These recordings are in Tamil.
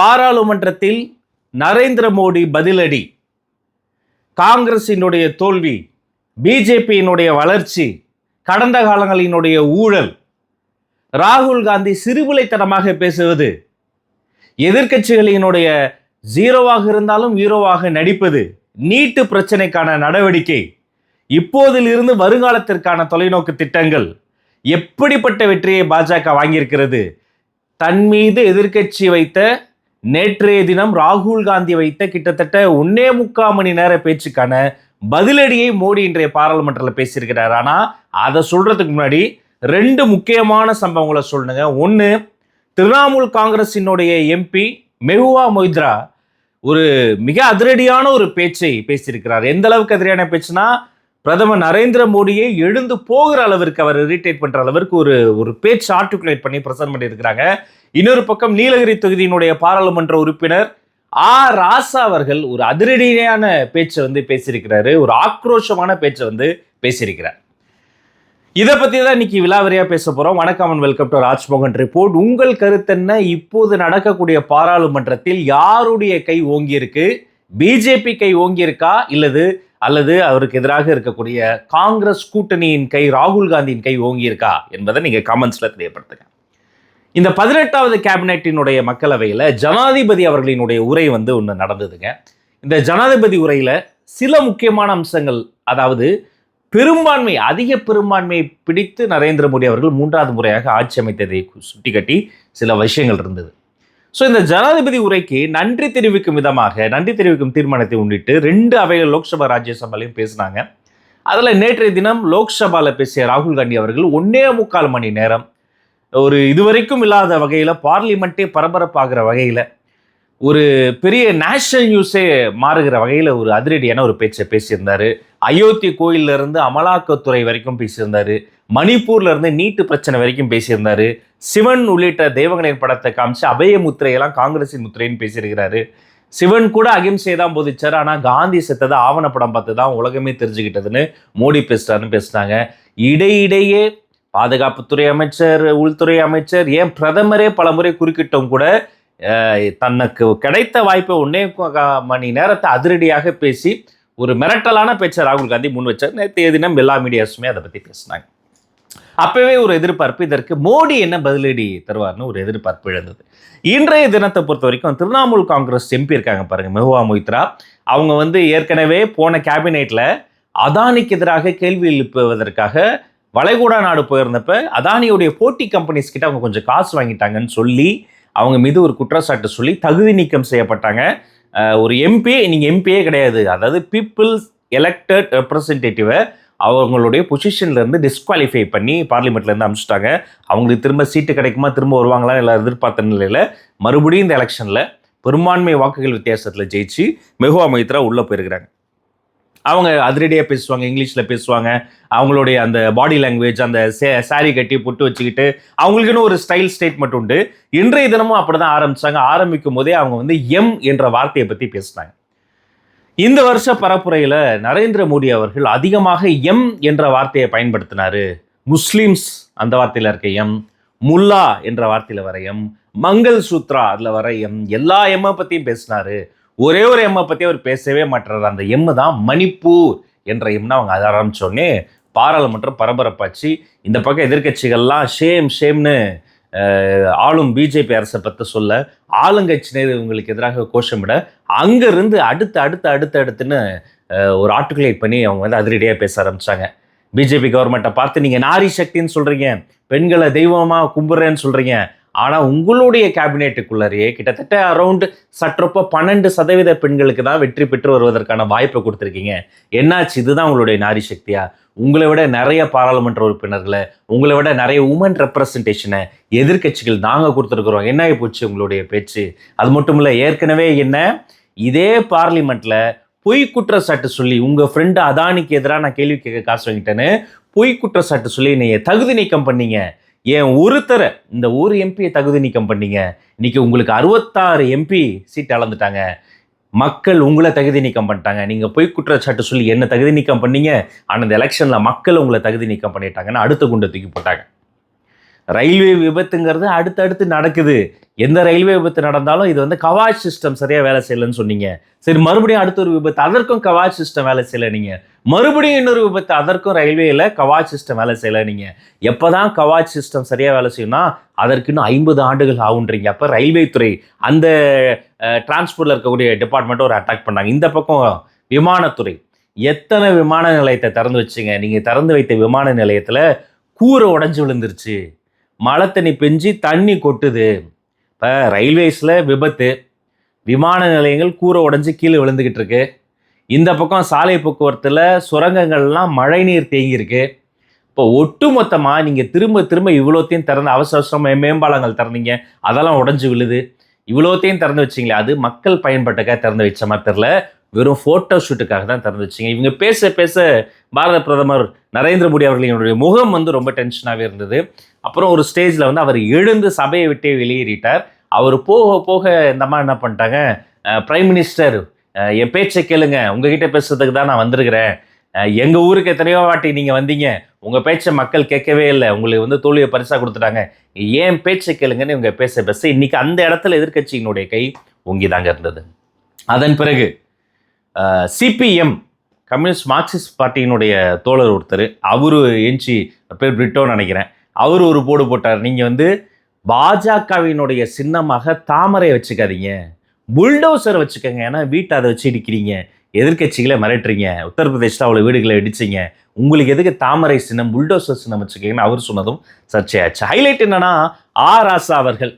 பாராளுமன்றத்தில் நரேந்திர மோடி பதிலடி. காங்கிரசினுடைய தோல்வி பிஜேபியினுடைய வளர்ச்சி கடந்த காலங்களினுடைய ஊழல். ராகுல் காந்தி சிறுபிளைத்தனமாக பேசுவது. எதிர்க்கட்சிகளினுடைய ஜீரோவாக இருந்தாலும் ஹீரோவாக நடிப்பது. நீட்டு பிரச்சனைக்கான நடவடிக்கை. இப்போதிலிருந்து வருங்காலத்திற்கான தொலைநோக்கு திட்டங்கள். எப்படிப்பட்ட வெற்றியை பாஜக வாங்கியிருக்கிறது? தன் மீது எதிர்க்கட்சி வைத்த நேற்றைய தினம் ராகுல் காந்தி வைத்த கிட்டத்தட்ட ஒன்னே முக்கால் மணி நேர பேச்சுக்கான பதிலடியை மோடி இன்றைய பாராளுமன்றத்தில் பேசியிருக்கிறார். ஆனால் அதை சொல்றதுக்கு முன்னாடி ரெண்டு முக்கியமான சம்பவங்களை சொல்லுங்க ஒன்று திரிணாமுல் காங்கிரஸினுடைய எம்பி மெஹுவா மொய்த்ரா ஒரு மிக அதிரடியான ஒரு பேச்சை பேசியிருக்கிறார். எந்த அளவுக்கு அதிரடியான பேச்சுனா பிரதமர் நரேந்திர மோடியை எழுந்து போகிற அளவிற்கு அவர் இரிட்டேட் பண்ற அளவிற்கு ஒரு ஒரு பேச்சு ஆர்டிகுலேட் பண்ணி பிரசன்ட் பண்ணியிருக்கிறாங்க. இன்னொரு பக்கம் நீலகிரி தொகுதியினுடைய பாராளுமன்ற உறுப்பினர் ஆ. ராசா அவர்கள் ஒரு அதிரடியான பேச்சை வந்து பேசியிருக்கிறாரு. ஒரு ஆக்ரோஷமான பேச்சை வந்து பேசியிருக்கிறார். இதை பற்றி தான் இன்னைக்கு விலாவரியா பேச போகிறோம் வணக்கம் and welcome to Rajmohan report உங்கள் கருத்தென்ன இப்போது நடக்கக்கூடிய பாராளுமன்றத்தில் யாருடைய கை ஓங்கியிருக்கு? பிஜேபி கை ஓங்கியிருக்கா? இல்லது அல்லது அவருக்கு எதிராக இருக்கக்கூடிய காங்கிரஸ் கூட்டணியின் கை ராகுல் காந்தியின் கை ஓங்கியிருக்கா என்பதை நீங்கள் கமெண்ட்ஸில் தெரியப்படுத்துங்க. இந்த பதினெட்டாவது கேபினெட்டினுடைய மக்களவையில் ஜனாதிபதி அவர்களினுடைய உரை வந்து ஒன்று நடந்ததுங்க. இந்த ஜனாதிபதி உரையில் சில முக்கியமான அம்சங்கள் அதாவது பெரும்பான்மை அதிக பெரும்பான்மையை பிடித்து நரேந்திர மோடி அவர்கள் மூன்றாவது முறையாக ஆட்சி அமைத்ததை சுட்டிக்காட்டி சில விஷயங்கள் இருந்தது. ஸோ இந்த ஜனாதிபதி உரைக்கு நன்றி தெரிவிக்கும் விதமாக நன்றி தெரிவிக்கும் தீர்மானத்தை முன்னிட்டு ரெண்டு அவைகள் லோக்சபா ராஜ்யசபாலையும் பேசினாங்க. அதில் நேற்றைய தினம் லோக்சபாவில் பேசிய ராகுல் காந்தி அவர்கள் ஒன்னே முக்கால் மணி நேரம் ஒரு இதுவரைக்கும் இல்லாத வகையில் பார்லிமெண்ட்டே பரபரப்பாகிற வகையில் ஒரு பெரிய நேஷனல் நியூஸே மாறுகிற வகையில் ஒரு அதிரடியான ஒரு பேச்சை பேசியிருந்தார். அயோத்தி கோயிலிருந்து அமலாக்கத்துறை வரைக்கும் பேசியிருந்தாரு. மணிப்பூர்லேருந்து நீட்டு பிரச்சனை வரைக்கும் பேசியிருந்தாரு. சிவன் உள்ளிட்ட தெய்வங்களின் படத்தை காமிச்சு அபய முத்திரையெல்லாம் காங்கிரஸின் முத்திரைன்னு பேசியிருக்கிறாரு. சிவன் கூட அகிம்சை தான் போதிச்சார். ஆனால் காந்தி செத்ததை ஆவணப்படம் பார்த்து தான் உலகமே தெரிஞ்சுக்கிட்டதுன்னு மோடி பேசுகிறாருன்னு பேசினாங்க. இடையிடையே பாதுகாப்புத்துறை அமைச்சர் உள்துறை அமைச்சர் ஏன் பிரதமரே பலமுறை குறுக்கிட்டோம் கூட தனக்கு கிடைத்த வாய்ப்பை ஒன்னே மணி நேரத்தை அதிரடியாக பேசி ஒரு மிரட்டலான பேச்சை ராகுல் காந்தி முன் வச்சார். நேற்று தினம் எல்லா மீடியாஸுமே அதை பற்றி பேசினாங்க. அப்பவே ஒரு எதிர்பார்ப்பு இதற்கு மோடி என்ன பதிலடி தருவார்னு ஒரு எதிர்பார்ப்பு எழுந்தது. இன்றைய தினத்தை பொறுத்த வரைக்கும் திரிணாமுல் காங்கிரஸ் எம்பி இருக்காங்க பாருங்க மெஹுவா மொய்த்ரா. அவங்க வந்து ஏற்கனவே போன கேபினெட்டில் அதானிக்கு எதிராக கேள்வி எழுப்புவதற்காக வளைகுடா நாடு போயிருந்தப்ப அதானியுடைய போட்டி கம்பெனிஸ் கிட்ட அவங்க கொஞ்சம் காசு வாங்கிட்டாங்கன்னு சொல்லி அவங்க மீது ஒரு குற்றச்சாட்டு சொல்லி தகுதி நீக்கம் செய்யப்பட்டாங்க. ஒரு எம்பி நீங்கள் எம்பியே கிடையாது. அதாவது பீப்புள்ஸ் எலெக்டட் ரெப்ரசன்டேட்டிவை அவங்களுடைய பொசிஷன்லேருந்து டிஸ்குவாலிஃபை பண்ணி பார்லிமெண்ட்லேருந்து அனுப்பிச்சிட்டாங்க அவங்களுக்கு திரும்ப சீட்டு கிடைக்குமா திரும்ப வருவாங்களா இல்லை எதிர்பார்த்த நிலையில் மறுபடியும் இந்த எலெக்ஷனில் பெரும்பான்மை வாக்குகள் வித்தியாசத்தில் ஜெயிச்சு மெகுவா மைத்ரா உள்ளே போயிருக்கிறாங்க. அவங்க அதிரடியாக பேசுவாங்க இங்கிலீஷில் பேசுவாங்க. அவங்களுடைய அந்த பாடி லாங்குவேஜ் அந்த சே சாரி கட்டி புட்டு வச்சுக்கிட்டு அவங்களுக்குன்னு ஒரு ஸ்டைல் ஸ்டேட்மெண்ட் உண்டு. இன்றைய தினமும் அப்படிதான் ஆரம்பிச்சாங்க. ஆரம்பிக்கும் போதே அவங்க வந்து எம் என்ற வார்த்தையை பற்றி பேசினாங்க. இந்த வருஷ பரப்புரையில் நரேந்திர மோடி அவர்கள் அதிகமாக எம் என்ற வார்த்தையை பயன்படுத்தினாரு. முஸ்லீம்ஸ் அந்த வார்த்தையில் இருக்க எம் முல்லா என்ற வார்த்தையில் வர எம் மங்கள் சூத்ரா அதில் வர எம் எல்லா எம்மை பற்றியும் பேசினாரு. ஒரே ஒரு எம்மை பற்றி அவர் பேசவே மாட்டார். அந்த எம்மு தான் மணிப்பூர் என்ற எம்னு அவங்க அதை ஆரம்பித்தோடனே பாராளுமன்றம் பரபரப்பாச்சு. இந்த பக்கம் எதிர்க்கட்சிகள்லாம் ஷேம் ஷேம்னு ஆளும் பிஜேபி அரசை பற்றி சொல்ல ஆளுங்கட்சியினர் இவங்களுக்கு எதிராக கோஷமிட அங்கேருந்து அடுத்து அடுத்து அடுத்து அடுத்துன்னு ஒரு ஆர்டிகுலேட் பண்ணி அவங்க வந்து அதிரடியாக பேச ஆரம்பித்தாங்க பிஜேபி கவர்மெண்ட்டை பார்த்து நீங்கள் நாரி சக்தின்னு சொல்கிறீங்க பெண்களை தெய்வமாக கும்பிட்றேன்னு சொல்கிறீங்க ஆனால் உங்களுடைய கேபினெட்டுக்குள்ளரையே கிட்டத்தட்ட அரவுண்டு சற்றொப்ப பன்னெண்டு சதவீத பெண்களுக்கு தான் வெற்றி பெற்று வருவதற்கான வாய்ப்பை கொடுத்துருக்கீங்க. என்னாச்சு? இதுதான் உங்களுடைய நாரி சக்தியா? உங்களை விட நிறைய பாராளுமன்ற உறுப்பினர்களை உங்களை விட நிறைய உமன் ரெப்ரசன்டேஷனை எதிர்க்கட்சிகள் நாங்கள் கொடுத்துருக்குறோம். என்ன ஆகி போச்சு உங்களுடைய பேச்சு? அது மட்டும் இல்லை ஏற்கனவே என்ன? இதே பார்லிமெண்ட்டில் பொய் குற்றச்சாட்டு சொல்லி உங்கள் ஃப்ரெண்டு அதானிக்கு எதிராக நான் கேள்வி கேட்க காசு வாங்கிட்டேன்னு பொய் குற்றச்சாட்டு சொல்லி நீங்கள் தகுதி நீக்கம் பண்ணீங்க. ஏன் ஒருத்தரை இந்த ஒரு எம்பியை தகுதி நீக்கம் பண்ணீங்க? இன்னைக்கு உங்களுக்கு அறுபத்தாறு எம்பி சீட் அளந்துட்டாங்க. மக்கள் உங்களை தகுதி நீக்கம் பண்ணிட்டாங்க. நீங்கள் பொய் குற்றச்சாட்டு சொல்லி என்ன தகுதி நீக்கம் பண்ணீங்க? ஆனால் இந்த எலெக்ஷனில் மக்கள் உங்களை தகுதி நீக்கம் பண்ணிட்டாங்கன்னு அடுத்த குண்டை தூக்கி போட்டாங்க. ரயில்வே விபத்துங்கிறது அடுத்தடுத்து நடக்குது. எந்த ரயில்வே விபத்து நடந்தாலும் இது வந்து கவாச் சிஸ்டம் சரியாக வேலை செய்யலைன்னு சொன்னீங்க. சரி மறுபடியும் அடுத்த ஒரு விபத்து அதற்கும் கவாச் சிஸ்டம் வேலை செய்யலை நீங்கள் மறுபடியும் இன்னொரு விபத்து அதற்கும் ரயில்வேயில் கவாச் சிஸ்டம் வேலை செய்யலை நீங்கள் எப்போ தான் கவாச் சிஸ்டம் சரியாக வேலை செய்யணும்னா அதற்குன்னு ஐம்பது ஆண்டுகள் ஆகுன்றீங்க. அப்போ ரயில்வே துறை அந்த டிரான்ஸ்போர்ட்டில் இருக்கக்கூடிய டிபார்ட்மெண்ட்டை ஒரு அட்டாக் பண்ணாங்க. இந்த பக்கம் விமானத்துறை. எத்தனை விமான நிலையத்தை திறந்து வச்சுங்க? நீங்கள் திறந்து வைத்த விமான நிலையத்தில் கூரை உடஞ்சி விழுந்துருச்சு. மழை தண்ணி பெஞ்சு தண்ணி கொட்டுது. இப்போ ரயில்வேஸில் விபத்து விமான நிலையங்கள் கூரை உடஞ்சி கீழே விழுந்துக்கிட்டு இருக்கு. இந்த பக்கம் சாலை போக்குவரத்தில் சுரங்கங்கள்லாம் மழை நீர் தேங்கியிருக்கு. இப்போ ஒட்டுமொத்தமாக நீங்கள் திரும்ப திரும்ப இவ்வளோத்தையும் திறந்து அவசர அவசரமாக மேம்பாலங்கள் திறந்தீங்க. அதெல்லாம் உடஞ்சி விழுது. இவ்வளோத்தையும் திறந்து வச்சிங்களே அது மக்கள் பயன்பட்டுக்காக திறந்து வச்ச மாதிரி தெரில வெறும் ஃபோட்டோ ஷூட்டுக்காக தான் திறந்து வச்சிங்க. இவங்க பேச பேச பாரத பிரதமர் நரேந்திர மோடி அவர்களினுடைய முகம் வந்து ரொம்ப டென்ஷனாகவே இருந்தது. அப்புறம் ஒரு ஸ்டேஜில் வந்து அவர் எழுந்து சபையை விட்டே வெளியேறிட்டார். அவர் போக போக இந்த மாதிரி என்ன பண்ணிட்டாங்க? பிரைம் மினிஸ்டர் என் பேச்சை கேளுங்க. உங்ககிட்ட பேசுறதுக்கு தான் நான் வந்திருக்கிறேன். எங்கள் ஊருக்கு எத்தனையோ வாட்டி நீங்கள் வந்தீங்க. உங்கள் பேச்சை மக்கள் கேட்கவே இல்லை. உங்களுக்கு வந்து தோல்வியை பரிசாக கொடுத்துட்டாங்க. ஏன் பேச்சை கேளுங்கன்னு இவங்க பேச பேச இன்றைக்கி அந்த இடத்துல எதிர்க்கட்சியினுடைய கை ஒங்கிதாங்க இருந்தது. அதன் பிறகு சிபிஎம் கம்யூனிஸ்ட் மார்க்சிஸ்ட் பார்ட்டியினுடைய தோழர் ஒருத்தர். அவரு எஞ்சி பேர் பிரிட்டோன்னு நினைக்கிறேன். அவர் ஒரு போடு போட்டார். நீங்கள் வந்து பாஜகவினுடைய சின்னமாக தாமரை வச்சுக்காதீங்க. புல்டோசர் வச்சுக்கோங்க. ஏன்னா வீட்டை அதை வச்சு இடிக்கிறீங்க. எதிர்க்கட்சிகளை மிரட்டுறீங்க. உத்தரப்பிரதேசில் அவ்வளோ வீடுகளை இடிச்சிங்க. உங்களுக்கு எதுக்கு தாமரை சின்னம் புல்டோசர் சின்னம் வச்சுக்கீங்கன்னு அவர் சொன்னதும் சர்ச்சையாச்சு. ஹைலைட் என்னன்னா ஆ ராசா அவர்கள்.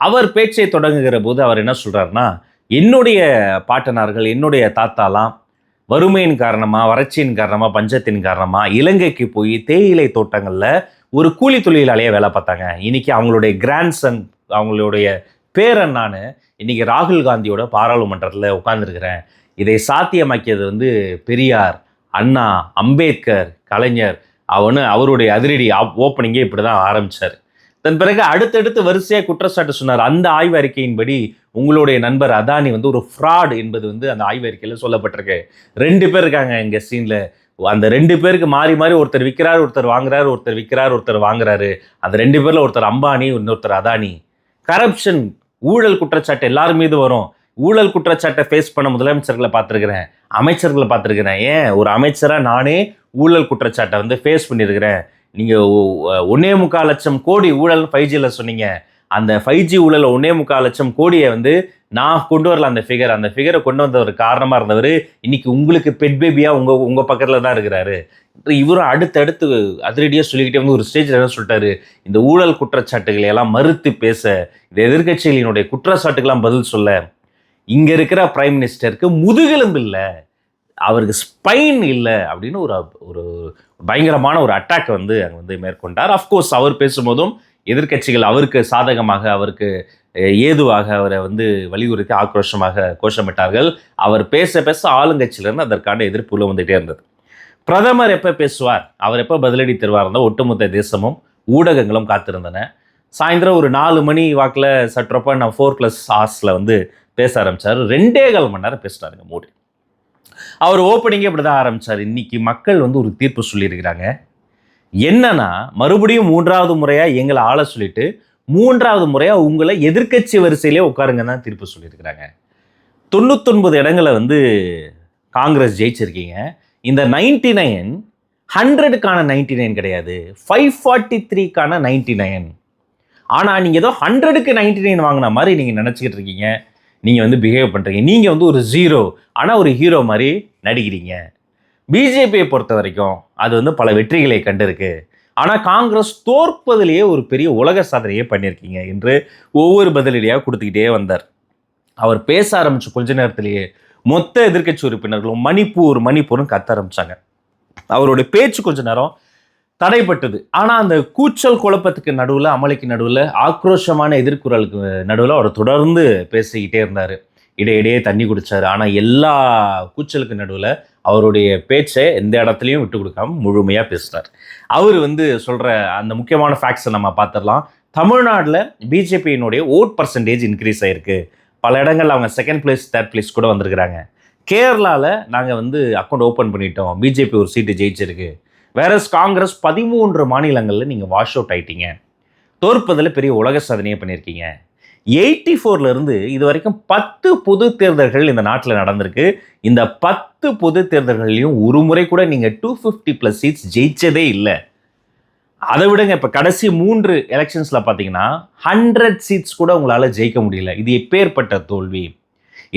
அவர் பேச்சை தொடங்குகிற போது அவர் என்ன சொல்கிறாருன்னா என்னுடைய பாட்டனார்கள் என்னுடைய தாத்தாலாம் வறுமையின் காரணமாக வறட்சியின் காரணமாக பஞ்சத்தின் காரணமாக இலங்கைக்கு போய் தேயிலை தோட்டங்களில் ஒரு கூலி தொழிலாளியாக வேலை பார்த்தாங்க. இன்னைக்கு அவங்களுடைய கிராண்ட்சன் அவங்களுடைய பேரன் நான் இன்னைக்கு ராகுல் காந்தியோட பாராளுமன்றத்தில் உட்காந்துருக்கிறேன் இதை சாத்தியமாக்கியது வந்து பெரியார் அண்ணா அம்பேத்கர் கலைஞர் அவனு அவருடைய அதிரடி ஓப்பனிங்கே இப்படி தான் ஆரம்பிச்சார். தன் பிறகு அடுத்தடுத்து வரிசையாக குற்றச்சாட்டு சொன்னார். அந்த ஆய்வு அறிக்கையின்படி உங்களுடைய நண்பர் அதானி வந்து ஒரு ஃப்ராட் என்பது வந்து அந்த ஆய்வறிக்கையில் சொல்லப்பட்டிருக்கு. ரெண்டு பேர் இருக்காங்க எங்கள் சீனில் அந்த ரெண்டு பேருக்கு மாறி மாறி ஒருத்தர் விற்கிறார் ஒருத்தர் வாங்குறாரு ஒருத்தர் விற்கிறார் ஒருத்தர் வாங்குறாரு. அந்த ரெண்டு பேரில் ஒருத்தர் அம்பானி இன்னொருத்தர் அதானி. கரப்ஷன் ஊழல் குற்றச்சாட்டு எல்லார் மீது வரும். ஊழல் குற்றச்சாட்டை ஃபேஸ் பண்ண முதலமைச்சர்களை பார்த்துருக்குறேன். அமைச்சர்களை பார்த்துருக்குறேன். ஏன்? ஒரு அமைச்சராக நானே ஊழல் குற்றச்சாட்டை வந்து ஃபேஸ் பண்ணியிருக்கிறேன். நீங்கள் ஒன்னே முக்கால் லட்சம் கோடி ஊழல் ஃபைவ் ஜியில் சொன்னீங்க. அந்த ஃபைவ் ஜி ஊழல் ஒன்னே முக்கால் லட்சம் கோடியை வந்து நான் கொண்டு வரல அந்த ஃபிகர் அந்த ஃபிகரை கொண்டு வந்த ஒரு காரணமாக இருந்தவர் இன்னைக்கு உங்களுக்கு பெட் பேபியாக உங்கள் உங்கள் பக்கத்தில் தான் இருக்கிறாரு. இவரும் அடுத்தடுத்து அதிரடியாக சொல்லிக்கிட்டே வந்து ஒரு ஸ்டேஜில் என்ன சொல்லிட்டாரு? இந்த ஊழல் குற்றச்சாட்டுகளை எல்லாம் மறுத்து பேச இந்த எதிர்க்கட்சிகளினுடைய குற்றச்சாட்டுக்கெல்லாம் பதில் சொல்ல. இங்கே இருக்கிற பிரைம் மினிஸ்டருக்கு முதுகெலும்பு இல்லை. அவருக்கு ஸ்பைன் இல்லை அப்படின்னு ஒரு ஒரு பயங்கரமான ஒரு அட்டாக் வந்து அங்கே வந்து மேற்கொண்டார். அஃப்கோர்ஸ் அவர் பேசும்போதும் எதிர்க்கட்சிகள் அவருக்கு சாதகமாக அவருக்கு ஏதுவாக அவரை வந்து வலியுறுத்தி ஆக்ரோஷமாக கோஷமிட்டார்கள். அவர் பேச பேச ஆளுங்கட்சியிலிருந்து அதற்கான எதிர்ப்புல வந்துகிட்டே இருந்தது. பிரதமர் எப்போ பேசுவார்? அவர் எப்போ பதிலடி தருவார் இருந்தால் ஒட்டுமொத்த தேசமும் ஊடகங்களும் காத்திருந்தன. சாயந்தரம் ஒரு நாலு மணி வாக்கில் சற்றப்ப நான் ஃபோர் ப்ளஸ் ஹார்ஸில் வந்து பேச ஆரம்பிச்சார். ரெண்டே கால் மணி நேரம் பேசினாருங்க மோடி. அவர் ஓப்பனிங்கே இப்படி தான் ஆரம்பிச்சார். இன்றைக்கி மக்கள் வந்து ஒரு தீர்ப்பு சொல்லியிருக்கிறாங்க. என்னன்னா மறுபடியும் மூன்றாவது முறையாக எங்களை ஆள சொல்லிட்டு மூன்றாவது முறையாக உங்களை எதிர்க்கட்சி வரிசையிலே உட்காருங்க தான் தீர்ப்பு சொல்லியிருக்கிறாங்க. தொண்ணூத்தொன்பது இடங்களை வந்து காங்கிரஸ் ஜெயிச்சிருக்கீங்க. இந்த நைன்டி நைன் ஹண்ட்ரடுக்கான நைன்டி நைன் கிடையாது. ஃபைவ் ஃபார்ட்டி த்ரீக்கான நைன்டி நைன். ஆனால் நீங்கள் ஏதோ ஹண்ட்ரடுக்கு நைன்டி நைன் வாங்கின மாதிரி நீங்கள் நினச்சிக்கிட்டு இருக்கீங்க. நீங்கள் வந்து பிஹேவ் பண்ணுறீங்க நீங்கள் வந்து ஒரு ஜீரோ ஆனால் ஒரு ஹீரோ மாதிரி நடிக்கிறீங்க. பிஜேபியை பொறுத்த வரைக்கும் அது வந்து பல வெற்றிகளை கண்டிருக்கு. ஆனால் காங்கிரஸ் தோற்பதிலேயே ஒரு பெரிய உலக சாதனையே பண்ணியிருக்கீங்க என்று ஒவ்வொரு பதிலடியாக கொடுத்துக்கிட்டே வந்தார். அவர் பேச ஆரம்பித்த கொஞ்ச நேரத்திலேயே மொத்த எதிர்க்கட்சி உறுப்பினர்களும் மணிப்பூர் மணிப்பூர்னு கத்த ஆரம்பித்தாங்க அவருடைய பேச்சு கொஞ்ச நேரம் தடைப்பட்டது. ஆனால் அந்த கூச்சல் குழப்பத்துக்கு நடுவில் அமளிக்கு நடுவில் ஆக்ரோஷமான எதிர்குறலுக்கு நடுவில் அவர் தொடர்ந்து பேசிக்கிட்டே இருந்தார். இடையிடையே தண்ணி குடித்தார் ஆனால் எல்லா கூச்சலுக்கு நடுவில் அவருடைய பேச்சை எந்த இடத்துலையும் விட்டு கொடுக்காம முழுமையாக பேசுகிறார் அவர் வந்து சொல்கிற அந்த முக்கியமான ஃபேக்ட்ஸை நம்ம பார்த்துடலாம் தமிழ்நாட்டில் பிஜேபியினுடைய ஓட் பர்சன்டேஜ் இன்க்ரீஸ் ஆயிருக்கு. பல இடங்கள்ல அவங்க செகண்ட் பிளேஸ் தேர்ட் பிளேஸ் கூட வந்திருக்கிறாங்க. கேரளாவில் நாங்கள் வந்து அக்கௌண்ட் ஓப்பன் பண்ணிட்டோம். பிஜேபி ஒரு சீட்டு ஜெயிச்சிருக்கு. வேறஸ் காங்கிரஸ் பதிமூன்று மாநிலங்களில் நீங்கள் வாஷ் அவுட் ஆயிட்டீங்க. தோற்பதில் பெரிய உலக சாதனையை பண்ணியிருக்கீங்க. எயிட்டி ஃபோர்லேருந்து இது வரைக்கும் பத்து பொது தேர்தல்கள் இந்த நாட்டில் நடந்திருக்கு. இந்த பத்து பொது தேர்தல்கள்லையும் ஒரு முறை கூட நீங்கள் டூ ஃபிஃப்டி ப்ளஸ் சீட்ஸ் ஜெயிச்சதே இல்லை. அதை விடுங்க இப்போ கடைசி மூன்று எலெக்ஷன்ஸில் பார்த்தீங்கன்னா ஹண்ட்ரட் சீட்ஸ் கூட உங்களால் ஜெயிக்க முடியல. இது எப்பேற்பட்ட தோல்வி?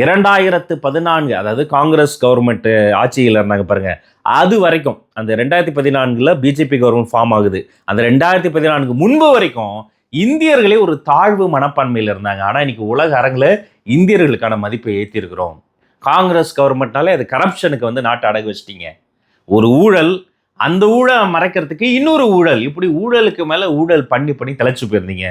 இரண்டாயிரத்து பதினான்கு அதாவது காங்கிரஸ் கவர்மெண்ட் ஆட்சியில் இருந்தாங்க பாருங்க. அது வரைக்கும் அந்த ரெண்டாயிரத்தி பதினான்கில் பிஜேபி கவர்மெண்ட் ஃபார்ம் ஆகுது. அந்த ரெண்டாயிரத்தி பதினான்கு முன்பு வரைக்கும் இந்தியர்களே ஒரு தாழ்வு மனப்பான்மையில் இருந்தாங்க. ஆனால் இன்னைக்கு உலக அரங்கில் இந்தியர்களுக்கான மதிப்பை ஏற்றிருக்கிறோம் காங்கிரஸ் கவர்மெண்ட்னாலே அது கரப்ஷனுக்கு வந்து நாட்டை அடகு வச்சிட்டீங்க. ஒரு ஊழல் அந்த ஊழலை மறைக்கிறதுக்கு இன்னொரு ஊழல். இப்படி ஊழலுக்கு மேலே ஊழல் பண்ணி பண்ணி தலைச்சு போயிருந்தீங்க.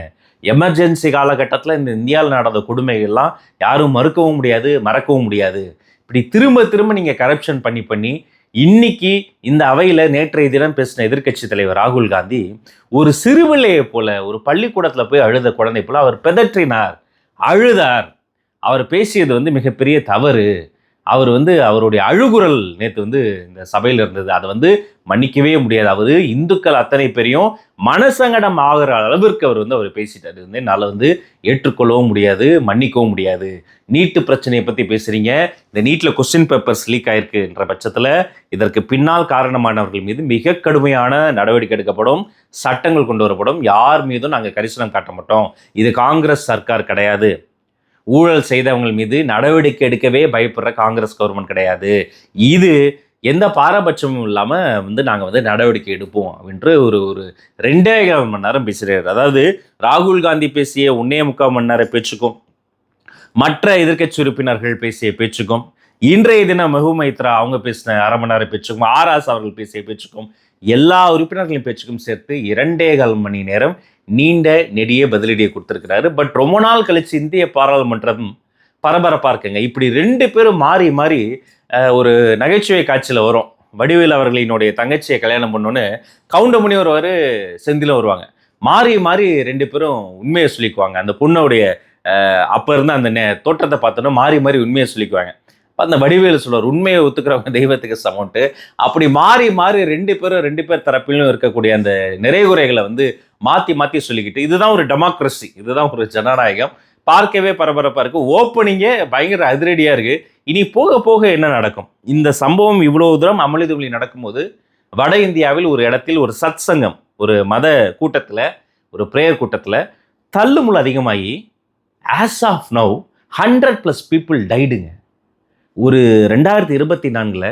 எமர்ஜென்சி காலகட்டத்தில் இந்த இந்தியாவில் நடந்த கொடுமைகள்லாம் யாரும் மறுக்கவும் முடியாது மறக்கவும் முடியாது. இப்படி திரும்ப திரும்ப நீங்கள் கரப்ஷன் பண்ணி பண்ணி இன்னைக்கு இந்த அவையில் நேற்றைய தினம் பேசின எதிர்க்கட்சி தலைவர் ராகுல் காந்தி ஒரு சிறுவிலையை போல ஒரு பள்ளிக்கூடத்தில் போய் அழுத குழந்தை போல அவர் பெதற்றினார் அழுதார். அவர் பேசியது வந்து மிகப்பெரிய தவறு. அவர் வந்து அவருடைய அழுகுரல் நேற்று வந்து இந்த சபையில் இருந்தது. அதை வந்து மன்னிக்கவே முடியாது. அவர் இந்துக்கள் அத்தனை பேரையும் மனசங்கடம் ஆகிற அளவிற்கு அவர் வந்து அவர் பேசிட்டார். வந்து என்னால் வந்து ஏற்றுக்கொள்ளவும் முடியாது மன்னிக்கவும் முடியாது. நீட்டு பிரச்சனையை பற்றி பேசுகிறீங்க இந்த நீட்டில் கொஸ்டின் பேப்பர்ஸ் லீக் ஆயிருக்குன்ற பட்சத்தில் இதற்கு பின்னால் காரணமானவர்கள் மீது மிக கடுமையான நடவடிக்கை எடுக்கப்படும் சட்டங்கள் கொண்டு வரப்படும். யார் மீதும் நாங்கள் கரிசனம் காட்ட மாட்டோம். இது காங்கிரஸ் சர்க்கார் கிடையாது. ஊழல் செய்தவங்க மீது நடவடிக்கை எடுக்கவே பயப்படுற காங்கிரஸ் கவர்மெண்ட் கிடையாது. இது எந்த பாரபட்சமும் இல்லாமல் வந்து நாங்கள் வந்து நடவடிக்கை எடுப்போம் அப்படின்ற ஒரு ஒரு ரெண்டே கால் மணி நேரம் பேசுகிறார் அதாவது ராகுல் காந்தி பேசிய ஒன்னே முக்கால் மணி நேரம் பேச்சுக்கும் மற்ற எதிர்க்கட்சி உறுப்பினர்கள் பேசிய பேச்சுக்கும் இன்றைய தினம் மெஹு மைத்ரா அவங்க பேசின அரை மணி நேரம் பேச்சுக்கும் ஆர்எஸ் அவர்கள் பேசிய பேச்சுக்கும் எல்லா உறுப்பினர்களின் பேச்சுக்கும் சேர்த்து இரண்டே கால் மணி நேரம் நீண்ட நெடிய பதிலடியை கொடுத்துருக்கிறாரு. பட் ரொம்ப நாள் கழிச்சு இந்திய பாராளுமன்றம் பரபரப்பாக இருக்குங்க இப்படி ரெண்டு பேரும் மாறி மாறி ஒரு நகைச்சுவை காட்சியில் வரும். வடிவேல் அவர்களினுடைய தங்கச்சியை கல்யாணம் பண்ணோன்னு கவுண்டமணி வருவார் செந்திலும் வருவாங்க. மாறி மாறி ரெண்டு பேரும் உண்மையை சொல்லிக்குவாங்க. அந்த பொண்ணுடைய அப்போ இருந்த அந்த நே- தோற்றத்தை பார்த்தோன்னா மாறி மாறி உண்மையை சொல்லிக்குவாங்க. அந்த வடிவேலு சொல்வார் உண்மையை ஒத்துக்கிறவங்க தெய்வத்துக்கு சமன்ட்டு அப்படி மாறி மாறி ரெண்டு பேரும் ரெண்டு பேர் தரப்பிலும் இருக்கக்கூடிய அந்த நிறைகுறைகளை வந்து மாற்றி மாற்றி சொல்லிக்கிட்டு இதுதான் ஒரு டெமோக்ரஸி இதுதான் ஒரு ஜனநாயகம். பார்க்கவே பரபரப்பாக இருக்குது ஓப்பனிங்கே பயங்கர அதிரடியாக இருக்குது இனி போக போக என்ன நடக்கும்? இந்த சம்பவம் இவ்வளோ தூரம் அமளிதுமளி நடக்கும்போது வட இந்தியாவில் ஒரு இடத்தில் ஒரு சத் சங்கம் ஒரு மத கூட்டத்தில் ஒரு ப்ரேயர் கூட்டத்தில் தள்ளுமுள் அதிகமாகி as of now hundred plus people டைடுங்க ஒரு ரெண்டாயிரத்தி இருபத்தி நான்கில்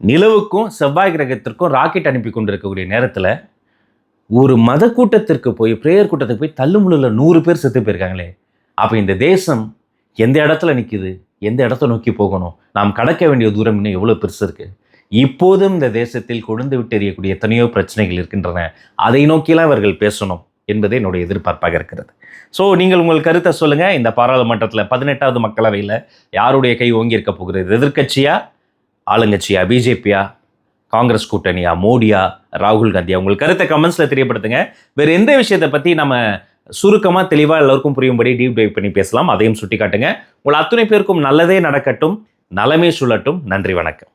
நிலவுக்கும் செவ்வாய் கிரகத்திற்கும் ராக்கெட் அனுப்பி கொண்டிருக்கக்கூடிய நேரத்தில் ஒரு மத கூட்டத்திற்கு போய் ப்ரேயர் கூட்டத்துக்கு போய் தள்ளுமுள்ளில் நூறு பேர் செத்து போயிருக்காங்களே. அப்போ இந்த தேசம் எந்த இடத்துல நிற்குது எந்த இடத்த நோக்கி போகணும்? நாம் கடக்க வேண்டிய தூரம் இன்னும் எவ்வளோ பெருசு இருக்குது இப்போதும் இந்த தேசத்தில் கொழுந்து விட்டு எறியக்கூடிய எத்தனையோ பிரச்சனைகள் இருக்கின்றன. அதை நோக்கிலாம் இவர்கள் பேசணும். என்பதே என்னுடைய எதிர்பார்ப்பாக இருக்கிறது. ஸோ நீங்கள் உங்கள் கருத்தை சொல்லுங்கள் இந்த பாராளுமன்றத்தில் பதினெட்டாவது மக்களவையில் யாருடைய கை ஓங்கி இருக்க போகிறது? எதிர்கட்சியா ஆளுங்கட்சியா? பிஜேபியா? காங்கிரஸ் கூட்டணியா? மோடியா? ராகுல் காந்தியா? உங்கள் கருத்தை கமெண்ட்ஸில் தெரியப்படுத்துங்க. வேறு எந்த விஷயத்தை பற்றி நம்ம சுருக்கமாக தெளிவாக எல்லோருக்கும் புரியும்படி டீப் டைவ் பண்ணி பேசலாம். அதையும் சுட்டி காட்டுங்க உங்கள் அத்துணை பேருக்கும் நல்லதே நடக்கட்டும். நலமே சுழட்டும். நன்றி வணக்கம்.